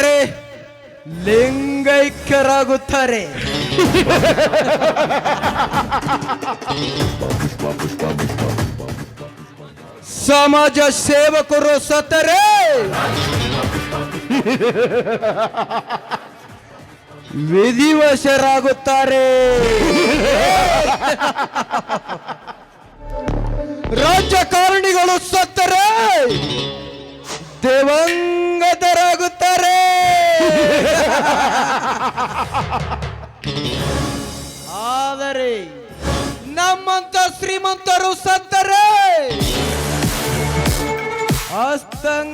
ಸತ್ತರೆ ಲಿಂಗೈಕ್ಯರಾಗುತ್ತಾರೆ. ಸಮಾಜ ಸೇವಕರು ಸತ್ತರೆ. ವಿಧಿವಶರಾಗುತ್ತಾರೆ. ರಾಜಕಾರಣಿಗಳು ಸತ್ತರೆ. ದೇವಂಗತರಾಗುತ್ತಾರೆ. ಆದರೆ ನಮ್ಮಂತ ಶ್ರೀಮಂತರು ಸತ್ತರೆ ಅಸ್ತಂಗತರಾಗುತ್ತಾರೆ.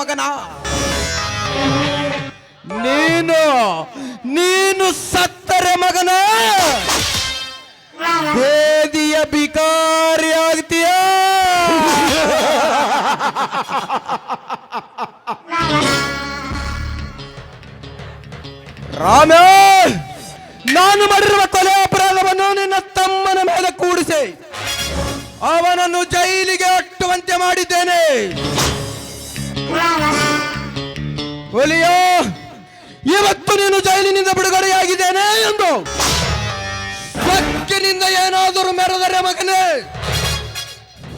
ಮಗನ? ನೀನು ನೀನು ಸತ್ತರೆ ಮಗನ. ಬೇದಿಯ ಬಿಕಾರಿ ಆಗ್ತೀಯ ರಾಮ ನಾನು ಮಾಡಿರುವ ಕೊಲೆ ಅಪರಾಧವನ್ನು ನಿನ್ನ ತಮ್ಮನ ಮೇಲೆ ಕೂಡಿಸಿ. ಅವನನ್ನು ಜೈಲಿಗೆ ಅಟ್ಟುವಂತೆ ಮಾಡಿದ್ದೇನೆ. ಹುಲಿಯೋ ಇವತ್ತು ನೀನು ಜೈಲಿನಿಂದ ಬಿಡುಗಡೆಯಾಗಿದ್ದೇನೆ ಎಂದು. ಸಕ್ಕಿನಿಂದ ಏನಾದರೂ ಮೆರೆದರೆ ಮಗನೇ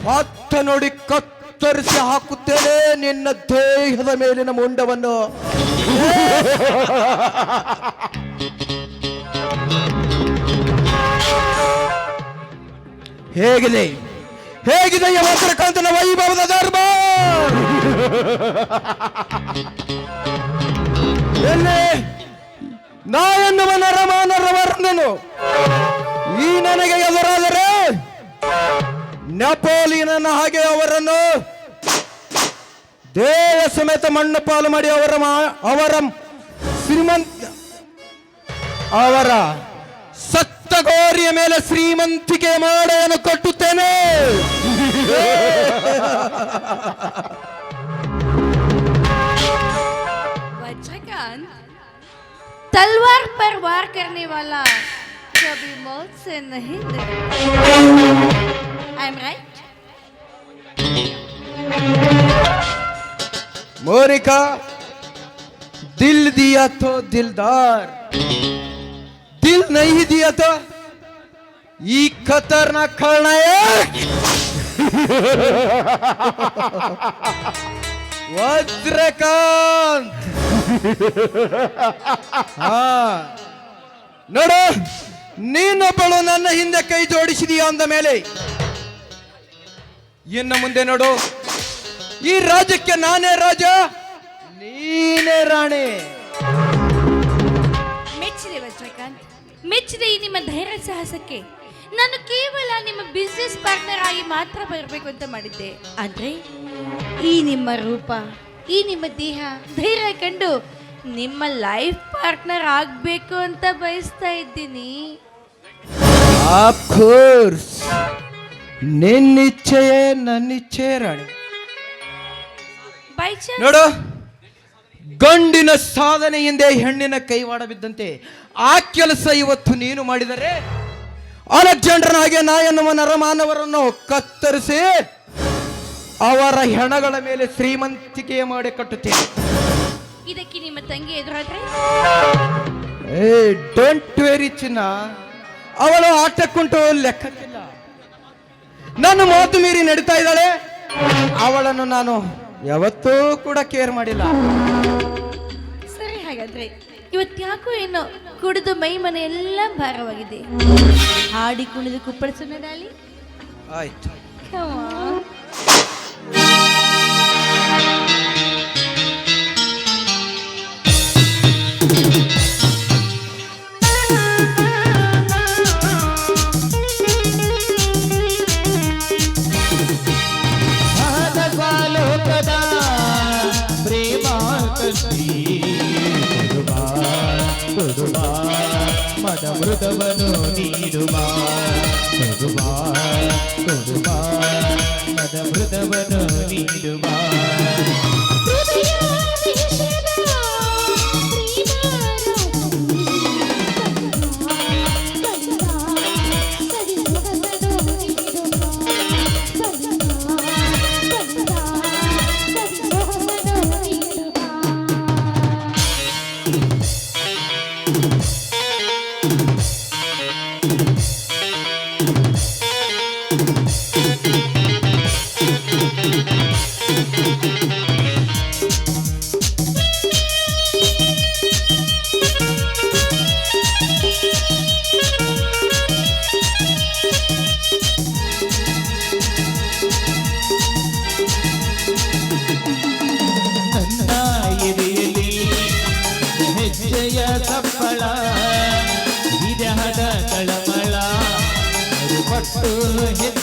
ಹತ್ತ ನೋಡಿ ಕತ್ತರಿಸಿ ಹಾಕುತ್ತೇನೆ ನಿನ್ನ ದೇಹದ ಮೇಲಿನ ಮುಂಡವನ್ನು. ಹೇಗಿದೆ? ಹೇಗಿದೆ ಮಾತ್ರ ವಜ್ರಕಾಂತನ ವೈಭವದ ಧರ್ಮ? ಎಲ್ಲಿ? ನಾ ಎನ್ನುವ ನರಮಾನರವರ್ಣನು ಈ ನನಗೆ ಎದುರಾದರೆ ನೆಪೋಲಿಯನನ ಹಾಗೆ ಅವರನ್ನು ದೇವ ಸಮೇತ ಮಣ್ಣು ಪಾಲು ಮಾಡಿ ಅವರ ಅವರ ಶ್ರೀಮಂತ ಅವರ ಸತ್ತ ಗೋರಿಯ ಮೇಲೆ ಶ್ರೀಮಂತಿಕೆ ಮಾಡೋನು ಕಟ್ಟುತ್ತೇನೆ वज्रकांत तलवार पर वार करने वाला कभी मौत से नहीं आई एम राइट मोनिका दिल दिया तो दिलदार दिल नहीं दिया तो ಈ ಖತರ್ನಾಕ್ ಖಳನಾಯಕ್ ವಜ್ರಕಾಂತ್ ಹಾ ನೋಡು ನೀನೊಬ್ಬಳು ನನ್ನ ಹಿಂದೆ ಕೈ ಜೋಡಿಸಿದೀಯ ಅಂದ ಮೇಲೆ ಇನ್ನು ಮುಂದೆ ನೋಡು ಈ ರಾಜ್ಯಕ್ಕೆ ನಾನೇ ರಾಜ ನೀನೇ ರಾಣಿ ಮೆಚ್ಚಿದೆ ವಜ್ರಕಾಂತ್ ಮೆಚ್ಚಿದೆ ಈ ನಿಮ್ಮ ಧೈರ್ಯ ಸಾಹಸಕ್ಕೆ. ನಾನು ಕೇವಲ ನಿಮ್ಮ ಬಿಸ್ನೆಸ್ ಪಾರ್ಟ್ನರ್ ಆಗಿ ಮಾತ್ರ ಬರಬೇಕು ಅಂತ ಮಾಡಿದ್ದೆ. ಆದ್ರೆ ಈ ನಿಮ್ಮ ರೂಪ ಈ ನಿಮ್ಮ ದೇಹ ಧೈರ್ಯ ಕಂಡು ನಿಮ್ಮ ಲೈಫ್ ಪಾರ್ಟ್ನರ್ ಆಗಬೇಕು ಅಂತ ಬಯಸ್ತಾ ಇದ್ದೀನಿ. Course ನಿನ್ನಿಚ್ಛೆಯೇ ನನ್ನಿಚ್ಛೆ Rani. ಬೈ ನೋಡು. ಗಂಡಿನ ಸಾಧನೆಯಿಂದ ಹೆಣ್ಣಿನ ಕೈವಾಡ ಬಿದ್ದಂತೆ ಆ ಕೆಲಸ ಇವತ್ತು ನೀನು ಮಾಡಿದರೆ ಅಲೆಕ್ಸಾಂಡರ್ನ ಹಾಗೆ ನಾ ಎನ್ನುವ ನರಮಾನವರನ್ನು ಕತ್ತರಿಸಿ ಅವರ ಹೆಣಗಳ ಮೇಲೆ ಶ್ರೀಮಂತಿಕೆಯ ಮಾಡಿ ಕಟ್ಟುತ್ತೇನೆ. ಇದಕ್ಕೆ ನಿಮ್ಮ ತಂಗಿ ಎದುರಾದ್ರೆ? ಏ ಡೋಂಟ್ ವೆರಿ ಚಿನ್ನ. ಅವಳು ಆಟಕ್ಕುಂಟು ಲೆಕ್ಕಕ್ಕಿಲ್ಲ. ನನ್ನ ಮಾತು ಮೀರಿ ನಡೀತಾ ಇದ್ದಾಳೆ. ಅವಳನ್ನು ನಾನು ಯಾವತ್ತೂ ಕೂಡ ಕೇರ್ ಮಾಡಿಲ್ಲ. ಹಾಗಾದ್ರೆ ಇವತ್ತ್ಯಾಕೋ ಏನು ಕುಡಿದು ಮೈ ಮನೆ ಎಲ್ಲ ಭಾರವಾಗಿದೆ. ಹಾಡಿ ಕುಣಿದು ಕುಪ್ಪಳಿಸೋಣ ಡಾಲಿ. ಆಯ್ತು. ಅಮೃತವನ್ನು ನೀಡುವ ಕೊಡುವ ಕೊಡುವ ಅಮೃತವನ್ನು ನೀಡುವ Get.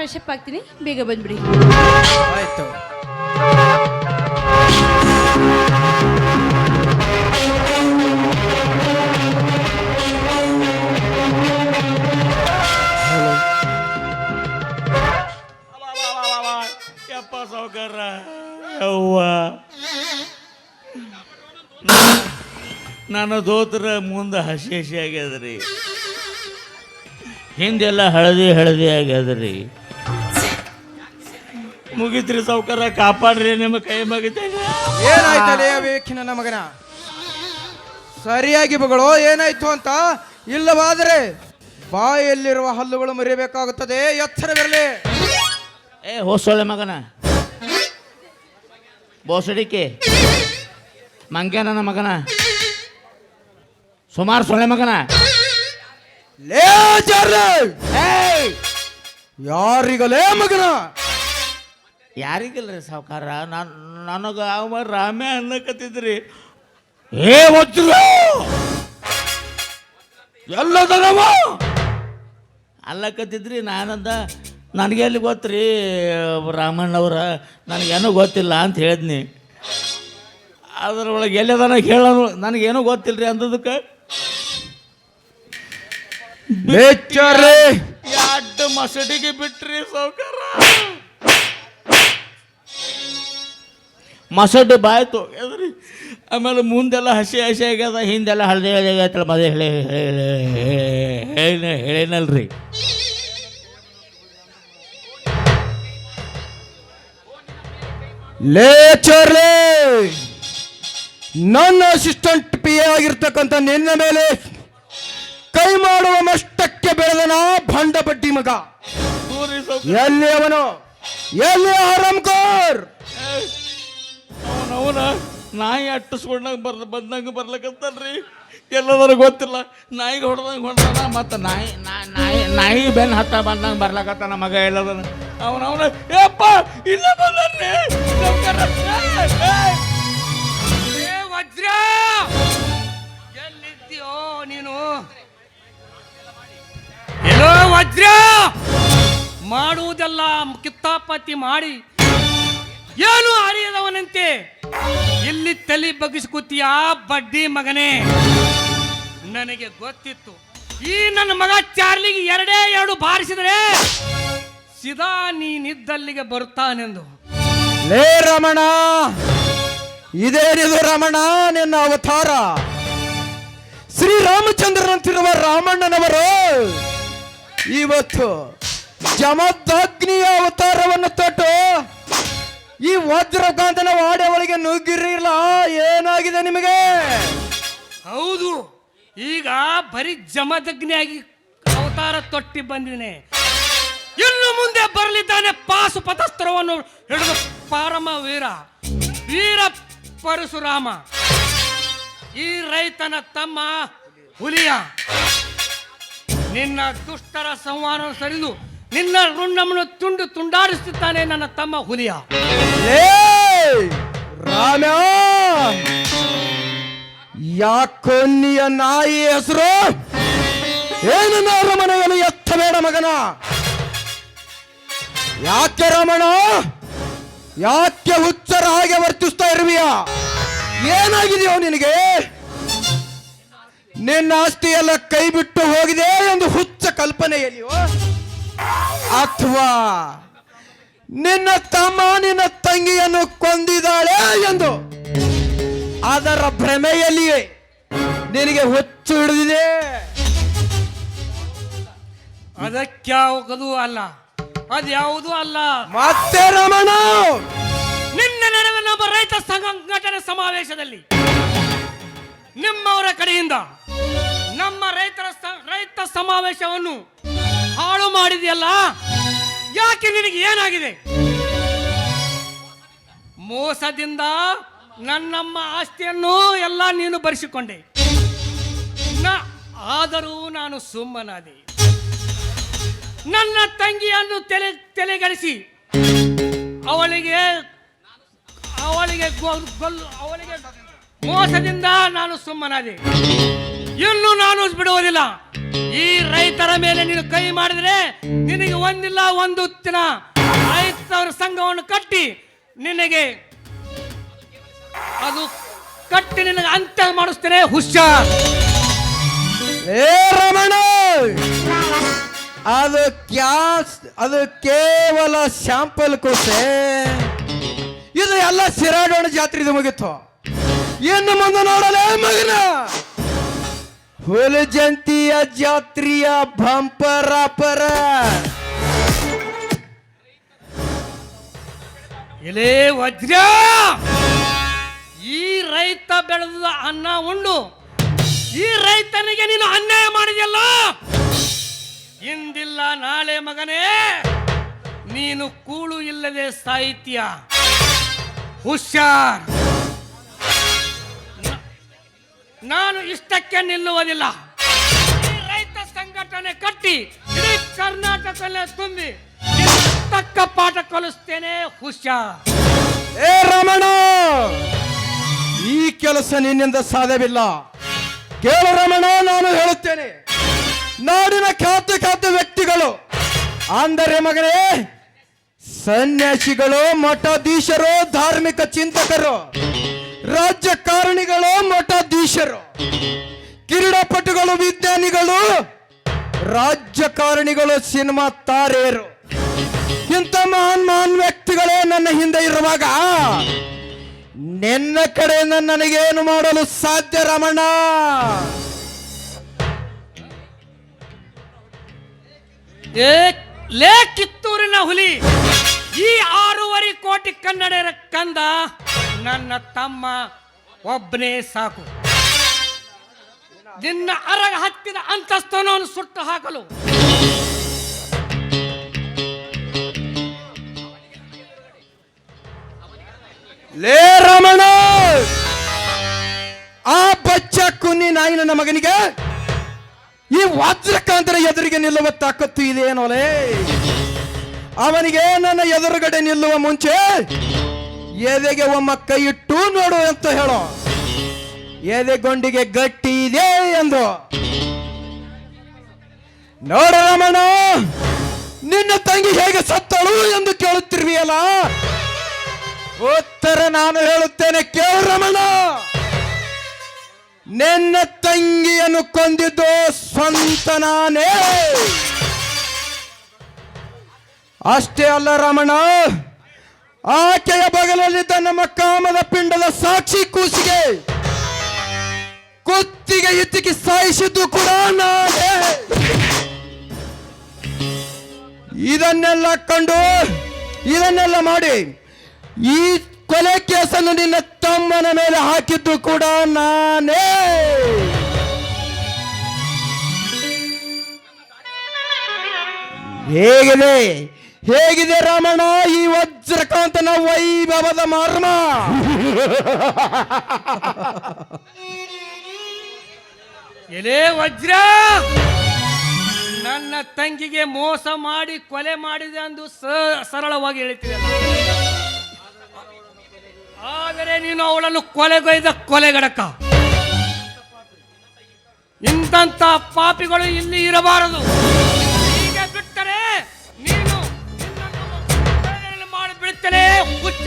ಫ್ರೆಶ್ ಅಪ್ ಆಗ್ತೀನಿ. ಬೇಗ ಬಂದ್ಬಿಡಿ. ಆಯ್ತು. ಯಪ್ಪ ಯವ್ವ ನನ್ನ ದೋತ್ರ ಮುಂದೆ ಹಸಿ ಹಸಿ ಆಗ್ಯದ್ರಿ. ಹಿಂದೆಲ್ಲ ಹಳದಿ ಹಳದಿ ಆಗ್ಯದ್ರಿ. ಮುಗಿತ್ರಿ ಸಾವುಕಾರ ಕಾಪಾಡ್ರಿ ನಿಮ್ಮ ಕೈ ಮಗಿತೆ ಏನಾಯ್ತದೆ ವಿವೇಕಿನ ನನ್ನ ಮಗನ ಸರಿಯಾಗಿ ಬಗಳು ಏನಾಯ್ತು ಅಂತ ಇಲ್ಲವಾದರೆ ಬಾಯಲ್ಲಿರುವ ಹಲ್ಲುಗಳು ಮುರಿಬೇಕಾಗುತ್ತದೆ ಎಚ್ಚರವಿರಲಿ ಏ ಹೋಸೊಳ್ಳೆ ಮಗನ. ಬೋಸಡಿಕೆ. ನನ್ನ ಮಗನ. ಸುಮಾರು ಸೊಳ್ಳೆ ಮಗನ. ಲೇ! ಯಾರಿಗಲೇ ಮಗನ? ಯಾರಿಗಿಲ್ರಿ ಸಾವುಕಾರ? ನಾನು ನನಗೆ ಅವ ರಾಮೆ ಅನ್ನಕತ್ತಿದ್ರಿ. ಏ ವಜ್ರ! ಎಲ್ಲದನವ ಅಲ್ಲಕತ್ತಿದ್ರಿ ನಾನಂದ ನನಗೆ ಎಲ್ಲಿ ಗೊತ್ತ್ರಿ ರಾಮಣ್ಣವ್ರ ನನಗೇನೂ ಗೊತ್ತಿಲ್ಲ ಅಂತ ಹೇಳಿದ್ನಿ. ಅದ್ರೊಳಗೆ ಎಲ್ಲದನ ಹೇಳೋನು ನನಗೇನೂ ರೀ ಅಂದದಕ್ಕೆ! ಎರಡು ಮಸಡಿಗೆ ಬಿಟ್ರಿ ಸಾವುಕಾರ. ಮಸಡಿ ಬಾಯ್ತು ಎದ್ರಿ ಆಮೇಲೆ ಮುಂದೆಲ್ಲ ಹಸಿ ಹಸಿ ಆಗ್ಯದ ಹಿಂದೆಲ್ಲ ಹಳದಿ ಹಳದಿ ಆಗೈತಲ್ಲ ಮದುವೆ ಹೇಳಿ ಹೇಳಿ ಹೇಳಿನಲ್ರಿ ಲೇ ಚೋರ್ಲೇ ನನ್ನ ಅಸಿಸ್ಟೆಂಟ್ ಪಿ ಆಗಿರ್ತಕ್ಕಂಥ ನಿನ್ನ ಮೇಲೆ ಕೈ ಮಾಡುವ ಮಷ್ಟಕ್ಕೆ ಬೆಳೆದನ ಭಂಡ ಬಡ್ಡಿ ಮಗ. ಎಲ್ಲಿ ಅವನು ಎಲ್ಲಿ ಆರಾಮ್ಕೋರ್ ಅವನ ಅವನ ನಾಯಿ ಅಟ್ಟಿಸ್ಕೊಂಡಂಗ ಬರ್, ಬಂದಂಗೆ ಬರ್ಲಕತ್ತಲ್ರಿ ಎಲ್ಲದಾರು ಗೊತ್ತಿಲ್ಲ. ನಾಯಿಗೆ ಹೊಡೆದಂಗೆ ಹೊಡೆದ ಮತ್ತು ನಾಯಿ ನಾಯಿ ನಾಯಿ ಬೆನ್ನು ಹತ್ತ ಬಂದಂಗೆ ಬರ್ಲಾಕತ್ತಾನ ಮಗ ಎಲ್ಲದನ. ಅವನವನ ಏಪ್ಪ, ಇಲ್ಲ ಬಂದ್ರಿ ವಜ್ರ! ನೀನು? ವಜ್ರ! ಮಾಡುವುದೆಲ್ಲ ಕಿತ್ತಾಪತಿ ಮಾಡಿ. ಏನು ಅರಿಯದವನಂತೆ? ಇಲ್ಲಿ ತಲೆ ಬಗ್ಗಿಸ್ಕೂತೀಯ ಬಡ್ಡಿ ಮಗನೇ? ನನಗೆ ಗೊತ್ತಿತ್ತು. ಈ ನನ್ನ ಮಗ ಚಾರ್ಲಿಗೆ ಎರಡೇ ಎರಡು ಬಾರಿಸಿದರೆ ಸಿದಾ ನೀನಿದ್ದಲ್ಲಿಗೆ ಬರುತ್ತಾನೆಂದು. ಲೇ ರಮಣ ಇದೇನಿದು ರಮಣ, ನಿನ್ನ ಅವತಾರ. ಶ್ರೀರಾಮಚಂದ್ರನಂತಿರುವ ರಾಮಣ್ಣನವರು ಇವತ್ತು ಜಮದಗ್ನಿಯ ಅವತಾರವನ್ನು ತೊಟ್ಟು ಈ ವಜ್ರಕಾಂತನ ವಾಡೆ ಒಳಗೆ ನುಗ್ಗಿರಿಲ್ಲ ಏನಾಗಿದೆ ನಿಮಗೆ? ಹೌದು, ಈಗ ಬರೀ ಜಮದಗ್ನಿಯಾಗಿ ಅವತಾರ ತೊಟ್ಟಿ ಬಂದಿದ್ದೇನೆ ಇನ್ನು ಮುಂದೆ ಬರಲಿದ್ದಾನೆ ಪಾಸು ಪತಸ್ತ್ರವನ್ನು ಹಿಡಿದು ಪಾರಮ ವೀರ ವೀರ ಪರಶುರಾಮ. ಈ ರೈತನ ತಮ್ಮ ಹುಲಿಯ ನಿನ್ನ ದುಷ್ಟರ ಸಂವಾನ ಸರಿದು ನಿನ್ನ ರುಂಡವನ್ನು ತುಂಡು ತುಂಡಾಡಿಸುತ್ತಾನೆ ನನ್ನ ತಮ್ಮ ಹುಲಿಯ. ರಾಮ! ಯಾಕೊನ್ನಿಯ ನಾಯಿ ಹೆಸರು? ಏನು ಎತ್ತ ಎತ್ತಬೇಡ ಮಗನ. ಯಾಕೆ ರಮಣ ಯಾಕೆ ಹುಚ್ಚರ ಹಾಗೆ ವರ್ತಿಸ್ತಾ ಇರುವಿಯ ಏನಾಗಿದೆಯೋ ನಿನಗೆ? ನಿನ್ನ ಆಸ್ತಿಯೆಲ್ಲ ಕೈ ಬಿಟ್ಟು ಹೋಗಿದೆ ಎಂದು ಹುಚ್ಚ ಕಲ್ಪನೆಯಲ್ಲಿಯೋ? ಅಥವಾ ನಿನ್ನ ತಮ್ಮ ನಿನ್ನ ತಂಗಿಯನ್ನು ಕೊಂದಿದ್ದಾಳೆ ಎಂದು ಅದರ ಭ್ರಮೆಯಲ್ಲಿಯೇ ನಿನಗೆ ಹುಚ್ಚು ಹಿಡಿದಿದೆ. ಅದಕ್ಯಾವುದೂ ಅಲ್ಲ ಅದ್ಯಾವುದೂ ಅಲ್ಲ. ಮತ್ತೆ ರಮಣ! ನಿನ್ನ ನಡುವೆ ನಮ್ಮ ರೈತ ಸಂಘಟನೆ ಸಮಾವೇಶದಲ್ಲಿ ನಿಮ್ಮವರ ಕಡೆಯಿಂದ ನಮ್ಮ ರೈತರ ರೈತ ಸಮಾವೇಶವನ್ನು ಹಾಳು ಮಾಡಿದೆಯಲ್ಲ? ಯಾಕೆ ನಿನಗೆ ಏನಾಗಿದೆ? ಮೋಸದಿಂದ ನನ್ನಮ್ಮ ಆಸ್ತಿಯನ್ನು ಎಲ್ಲ ನೀನು ಬರೆಸಿಕೊಂಡೆ. ನಾ, ಆದರೂ ನಾನು ಸುಮ್ಮನಾದೆ. ನನ್ನ ತಂಗಿಯನ್ನು ತಲೆ ತಲೆಗಳಿಸಿ ಅವಳಿಗೆ ಅವಳಿಗೆ ಅವಳಿಗೆ ಮೋಸದಿಂದ ನಾನು ಸುಮ್ಮನಾದೆ. ಇನ್ನು ನಾನು ಬಿಡುವುದಿಲ್ಲ. ಈ ರೈತರ ಮೇಲೆ ನೀನು ಕೈ ಮಾಡಿದ್ರೆ ನಿನಗೆ ಒಂದಿಲ್ಲ, ಒಂದು ದಿನ ರೈತರ ಸಂಘವನ್ನು ಕಟ್ಟಿ ನಿನಗೆ ಅದು ಕಟ್ಟಿ ನಿನಗೆ ಅಂತ್ಯ ಮಾಡಿಸ್ತೇನೆ, ಹುಷಾರ್. ಏ ರಮಣ! ಅದು ಕ್ಯಾಸ್ ಅದು ಕೇವಲ ಶಾಂಪಲ್ ಕೋಸೆ. ಇದು ಎಲ್ಲ ಸಿರಾಡೋಣ ಜಾತ್ರೆ ಮುಗಿತು. ಇನ್ನು ಮುಂದೆ ನೋಡಲೇ ಮಗನ. ಹುಲಿ ಜಂತಿಯ ಜಾತ್ರೆಯ ಬಂಪರ ಪರ ಎಲೇ ವಜ್ರ! ಈ ರೈತ ಬೆಳೆದ ಅನ್ನ ಉಂಡು. ಈ ರೈತನಿಗೆ ನೀನು ಅನ್ಯಾಯ ಮಾಡಿದೆಯಲ್ಲ? ಇಂದಿಲ್ಲ ನಾಳೆ ಮಗನೇ, ನೀನು ಕೂಳು ಇಲ್ಲದೆ ಸಾಹಿತ್ಯ. ಹುಷಾರ್. ನಾನು ಇಷ್ಟಕ್ಕೆ ನಿಲ್ಲುವುದಿಲ್ಲ. ರೈತ ಸಂಘಟನೆ ಕಟ್ಟಿ ಇಡೀ ಕರ್ನಾಟಕದಲ್ಲೇ ತುಂಬಿ ತಕ್ಕ ಪಾಠ ಕಲಿಸ್ತೇನೆ, ಹುಷಾರ್. ಏ ರಮಣ, ಈ ಕೆಲಸ ನಿನ್ನಿಂದ ಸಾಧ್ಯವಿಲ್ಲ. ಕೇಳು ರಮಣ, ನಾನು ಹೇಳುತ್ತೇನೆ. ನಾಡಿನ ಖ್ಯಾತ ಖ್ಯಾತ ವ್ಯಕ್ತಿಗಳು, ಅಂದರೆ ಮಗನೇ, ಸನ್ಯಾಸಿಗಳು, ಮಠಾಧೀಶರು, ಧಾರ್ಮಿಕ ಚಿಂತಕರು ರಾಜಕಾರಣಿಗಳು ಮಠಾಧೀಶರು, ಕ್ರೀಡಾಪಟುಗಳು, ವಿಜ್ಞಾನಿಗಳು ರಾಜಕಾರಣಿಗಳು ಸಿನಿಮಾ ತಾರೆಯರು, ಇಂಥ ಮಹಾನ್ ಮಹಾನ್ ವ್ಯಕ್ತಿಗಳೇ ನನ್ನ ಹಿಂದೆ ಇರುವಾಗ ನಿನ್ನ ಕಡೆಯಿಂದ ನನಗೇನು ಮಾಡಲು ಸಾಧ್ಯ ರಮಣ? ಲೇ ಕಿತ್ತೂರಿನ ಹುಲಿ, ಈ ಆರೂವರೆ ಕೋಟಿ ಕನ್ನಡರ ಕಂದ ನನ್ನ ತಮ್ಮ ಒಬ್ಬನೇ ಸಾಕು. ನಿನ್ನ ಅರಗ ಹತ್ತಿದ ಅಂತಸ್ತನವನ್ನು ಸುಟ್ಟು ಹಾಕಲು. ಲೇ ರಮಣ! ಆ ಬಚ್ಚ ಕುನಿ ಕುನ್ನಿ ನಾಯಿ ನನ್ನ ಮಗನಿಗೆ? ಈ ವಜ್ರಕಾಂತನ ಎದುರಿಗೆ ನಿಲ್ಲುವ ತಾಕತ್ತು ಇದೇನೋಲೆ ಅವನಿಗೆ ನನ್ನ ಎದುರುಗಡೆ ನಿಲ್ಲುವ ಮುಂಚೆ ಎದೆಗೆ ಒಮ್ಮ ಕೈ ಇಟ್ಟು ನೋಡು ಅಂತ ಹೇಳೋ. ಎದೆಗೊಂಡಿಗೆ ಗಟ್ಟಿ ಇದೆ ಎಂದು. ನೋಡ ರಮಣ ನಿನ್ನ ತಂಗಿ ಹೇಗೆ ಸತ್ತಳು ಎಂದು ಕೇಳುತ್ತಿರುವಿಯಲ್ಲ? ಉತ್ತರ ನಾನು ಹೇಳುತ್ತೇನೆ, ಕೇಳು ರಮಣ ನಿನ್ನ ತಂಗಿಯನ್ನು ಕೊಂದಿದ್ದು ಸ್ವಂತ ನಾನೇ. ಅಷ್ಟೇ ಅಲ್ಲ ರಮಣ ಆಕೆಯ ಬಗಲಲ್ಲಿದ್ದ ನಮ್ಮ ಕಾಮದ ಪಿಂಡದ ಸಾಕ್ಷಿ ಕೂಸಿಗೆ, ಕುತ್ತಿಗೆ ಇತ್ತಿಗೆ ಸಾಯಿಸಿದ್ದು ಕೂಡ ನಾನೇ. ಇದನ್ನೆಲ್ಲ ಕಂಡು, ಇದನ್ನೆಲ್ಲ ಮಾಡಿ, ಈ ಕೊಲೆ ಕೇಸನ್ನು ನಿನ್ನ ತಮ್ಮನ ಮೇಲೆ ಹಾಕಿದ್ದು ಕೂಡ ನಾನೇ. ಹೇಗಿದೆ? ಹೇಗಿದೆ ರಾಮಣ್ಣ? ಈ ವಜ್ರಕಾಂತನ ವೈಭವದ ಮರ್ಮ? ಎಲೇ ವಜ್ರ! ನನ್ನ ತಂಗಿಗೆ ಮೋಸ ಮಾಡಿ ಕೊಲೆ ಮಾಡಿದೆ ಎಂದು ಸರಳವಾಗಿ ಹೇಳ್ತೀರ ಆದರೆ ನೀನು ಅವಳನ್ನು ಕೊಲೆಗೈದ ಕೊಲೆಗಡಕ ಇಂಥ ಪಾಪಿಗಳು ಇಲ್ಲಿ ಇರಬಾರದು. ಹೀಗೆ ಬಿಟ್ಟರೆ ಮಾಡಿ ಬಿಡುತ್ತೇನೆ ಹುಚ್ಚ.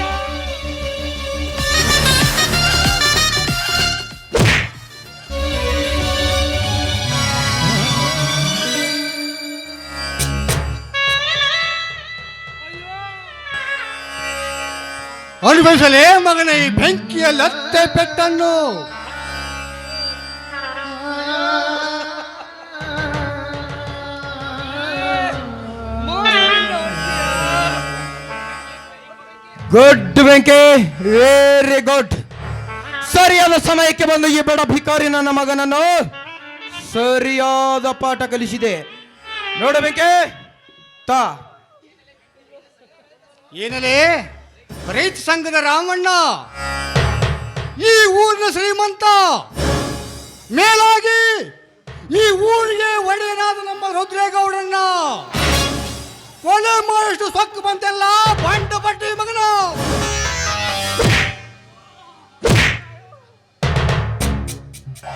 ಅನುಭವಿಸಲೇ ಮಗನ ಈ ಬೆಂಕಿಯ ಲತ್ತೆ ಪೆಟ್ಟನ್ನು. ಗುಡ್ ವೆಂಕಿ ವೆರಿ ಗುಡ್ ಸರಿಯಾದ ಸಮಯಕ್ಕೆ ಬಂದು ಈ ಬಡ ಭಿಕಾರಿ ನನ್ನ ಮಗನನ್ನು ಸರಿಯಾದ ಪಾಠ ಕಲಿಸಿದೆ. ನೋಡ ವೆಂಕೆ. ತಾ. ಏನಲೇ? ರೈತ ಸಂಘದ ರಾಮಣ್ಣ. ಈ ಊರಿನ ಶ್ರೀಮಂತ. ಮೇಲಾಗಿ ಈ ಊರಿಗೆ ಒಡೆಯನಾದ ನಮ್ಮ ರುದ್ರೇಗೌಡನ್ನ ಕೊಲೆ ಮಾಡಷ್ಟು ಸೊಕ್ಕು ಬಂತೆಲ್ಲ ಬಂಡ ಬಟ್ಟಿ ಮಗನ.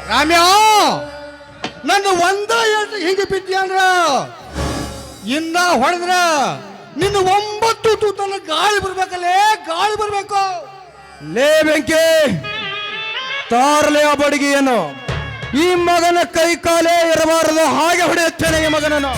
ರಾಮ್ಯ, ನನ್ನ ಒಂದ ಎಷ್ಟು ಹಿಂಗೆ ಬಿದ್ದ್ಯಾಂದ್ರ ಇನ್ನ ಹೊಡೆದ್ರ ನಿನ್ನ ಒಂಬತ್ತು ತೂತನ ಗಾಳಿ ಬರ್ಬೇಕಲ್ಲೇ, ಗಾಳಿ ಬರ್ಬೇಕು. ಲೇ ಬೆಂಕಿ ತಾರಲೆ ಆ ಬಡಗಿಯನ್ನು ಈ ಮಗನ ಕೈ ಕಾಲೇ ಇರಬಾರದು, ಹಾಗೆ ಹೊಡೆಯುತ್ತೇನೆ ಈ ಮಗನನ್ನು.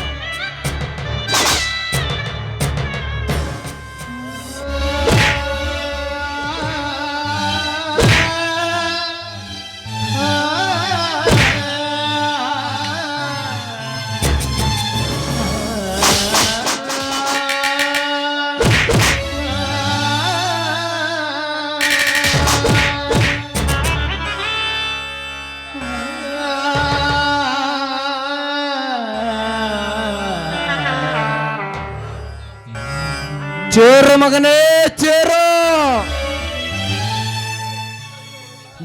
ಚೇರು ಮಗನೇ, ಚೇರು!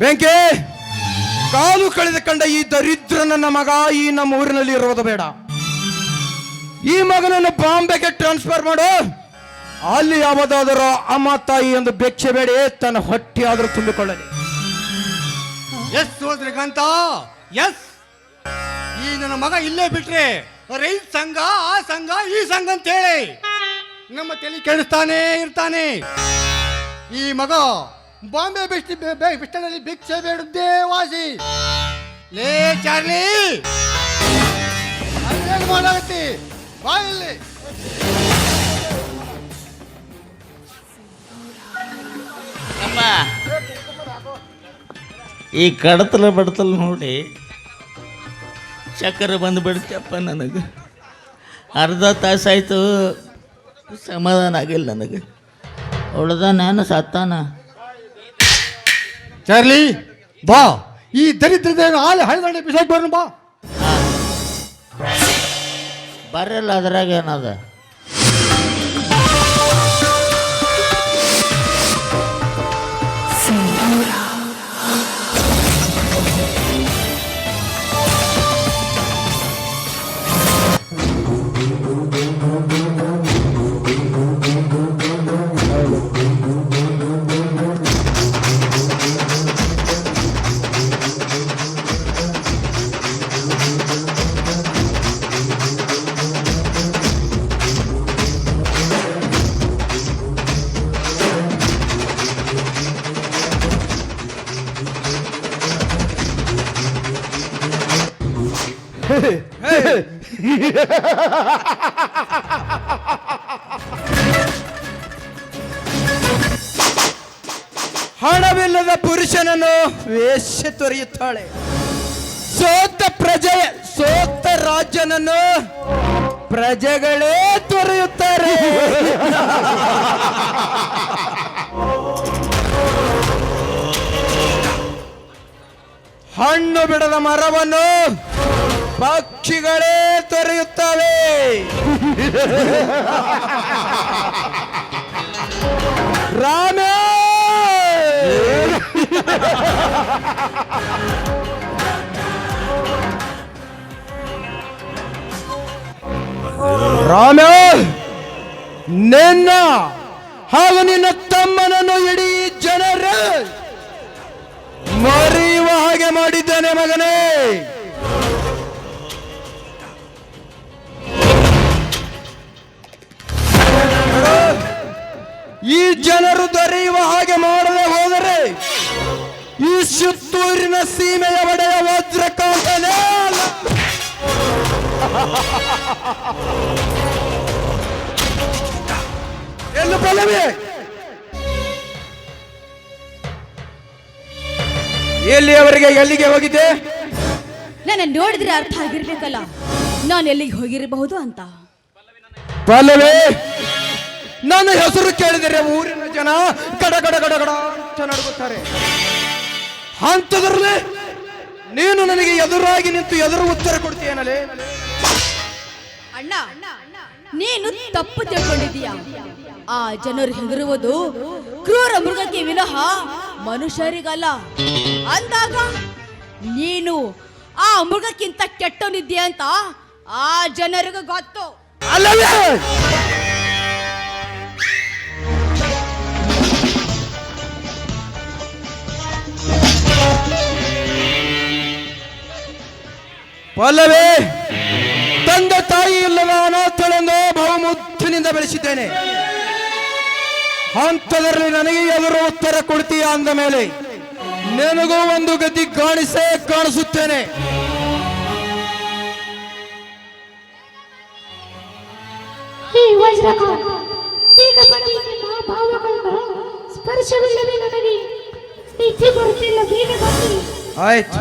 ಬೆಂಕಿ! ಕಾಲು ಕಳೆದ ಕಂಡ ಈ ದರಿದ್ರ ನನ್ನ ಮಗ ಈ ನಮ್ಮ ಊರಿನಲ್ಲಿ ಇರೋದು ಬೇಡ. ಈ ಮಗನನ್ನು ಬಾಂಬೆಗೆ ಟ್ರಾನ್ಸ್ಫರ್ ಮಾಡು. ಅಲ್ಲಿ ಯಾವುದಾದರೂ ಅಮ್ಮ, ತಾಯಿ ಎಂದು ಭಿಕ್ಷೆ ಬೇಡಿ, ತನ್ನ ಹೊಟ್ಟೆ ಆದರೂ ತುಂಬಿಕೊಳ್ಳಲಿ ಎಸ್ ಸೋದ್ರಿಗಂತ ಎಸ್ ಈ ನನ್ನ ಮಗ ಇಲ್ಲೇ ಬಿಟ್ರೆ ರೈತ ಸಂಘ, ಆ ಸಂಘ, ಈ ಸಂಘ ಅಂತ ಹೇಳಿ ನಮ್ಮ ತಲೆ ಕೆಡಿಸ್ತಾನೆ ಇರ್ತಾನೆ. ಈ ಮಗ ಬಾಂಬೆ ಬಿಸ್ಟಿ ಬಿಸ್ಟಲ್ಲಿ ಭಿಕ್ಷೆ ಬೇಡದ್ದೇ ವಾಸಿ. ಲೇ ಚಾರ್ಲಿ! ಅಲ್ಲೇನು ಮಾಡಾಗತ್ತಿ ಬಾ ಈ ಕಡತಲ ಬಡತಲ ನೋಡಿ ಚಕ್ರ ಬಂದು ಬಿಡ್ತಪ್ಪ ನನಗೆ. ಅರ್ಧ ತಾಸಾಯ್ತು. ಸಮಾಧಾನ ಆಗಿಲ್ಲ ನನಗೆ. ಅವಳದ ನಾನು ಸತ್ತಾನ ಚಾರ್ಲಿ ಬಾ. ಈ ದರಿದ್ರದೇನು ಹಾಲು ಹಳೆದಂಡೆ ಬಿಸಾಕ್ ಬರೋಣ ಬಾ. ಬರಲ್ಲ ಅದ್ರಾಗ ಏನದ? ಹಣವಿಲ್ಲದ ಪುರುಷನನ್ನು ವೇಷ ತೊರೆಯುತ್ತಾಳೆ. ಸೋತ ಪ್ರಜೆ ಸೋತ ರಾಜ್ಯನನ್ನು ಪ್ರಜೆಗಳೇ ತೊರೆಯುತ್ತಾರೆ. ಹಣ್ಣು ಬಿಡದ ಮರವನ್ನು ಪಕ್ಷಿಗಳೇ ತೊರೆಯುತ್ತವೆ. ರಾಮೇ ರಾಮ ನಿನ್ನ ಹಾಗೂ ನಿನ್ನ ತಮ್ಮನನ್ನು ಇಡೀ ಜನರು ಮರೆಯುವ ಹಾಗೆ ಮಾಡಿದ್ದೇನೆ ಮಗನೇ. ಈ ಜನರು ದೊರೆಯುವ ಹಾಗೆ ಮಾಡದೆ ಹೋದರೆ ಈ ಸುತ್ತೂರಿನ ಸೀಮೆಯ ಒಡೆಯ ವಜ್ರಕಾಂತನೇ ಅಲ್ಲ. ಬಲವೇ ಪಲ್ಲವಿ? ಎಲ್ಲಿಯವರೆಗೆ ಎಲ್ಲಿಗೆ ಹೋಗಿದ್ದೆ? ನನ್ನ ನೋಡಿದ್ರೆ ಅರ್ಥ ಆಗಿರ್ಬೇಕಲ್ಲ. ನಾನು ಎಲ್ಲಿಗೆ ಹೋಗಿರಬಹುದು ಅಂತ. ಪಲ್ಲವಿ! ನನ್ನ ಹೆಸರು ಕೇಳಿದರೆ ಊರಿನ ಜನ ಗಡ ಗಡ ಗಡ ಗಡ ನಡುಗುತ್ತಾರೆ. ಅಂಥದ್ರಲ್ಲಿ ನೀನು ನನಗೆ ಎದುರಾಗಿ ನಿಂತು ಎದುರು ಉತ್ತರ ಕೊಡ್ತೀಯನಲೇ? ಅಣ್ಣ ನೀನು ತಪ್ಪು ತಿಳ್ಕೊಂಡಿದೀಯ ಆ ಜನರು ಹೆದರುವುದು ಕ್ರೂರ ಮೃಗಕ್ಕೆ ವಿನಃ ಮನುಷ್ಯರಿಗಲ್ಲ. ಅಂದಾಗ ನೀನು ಆ ಮೃಗಕ್ಕಿಂತ ಕೆಟ್ಟವನಿದ್ದೀಯ ಅಂತ ಆ ಜನರಿಗೂ ಗೊತ್ತು. ಅಲ್ಲವೇ? ಪಲ್ಲವೇ ತಂದೆ ತಾಯಿ ಇಲ್ಲದ ಅನಾಥಳೆಂದು ಬಹುಮುದ್ದಿನಿಂದ ಬೆಳೆಸಿದ್ದೇನೆ. ಹಂತದಲ್ಲಿ ನನಗೆ ಎದುರು ಉತ್ತರ ಕೊಡ್ತೀಯ ಅಂದ ಮೇಲೆ ನಿನಗೂ ಒಂದು ಗತಿ ಕಾಣಿಸೇ ಕಾಣಿಸುತ್ತೇನೆ. ಆಯ್ತು.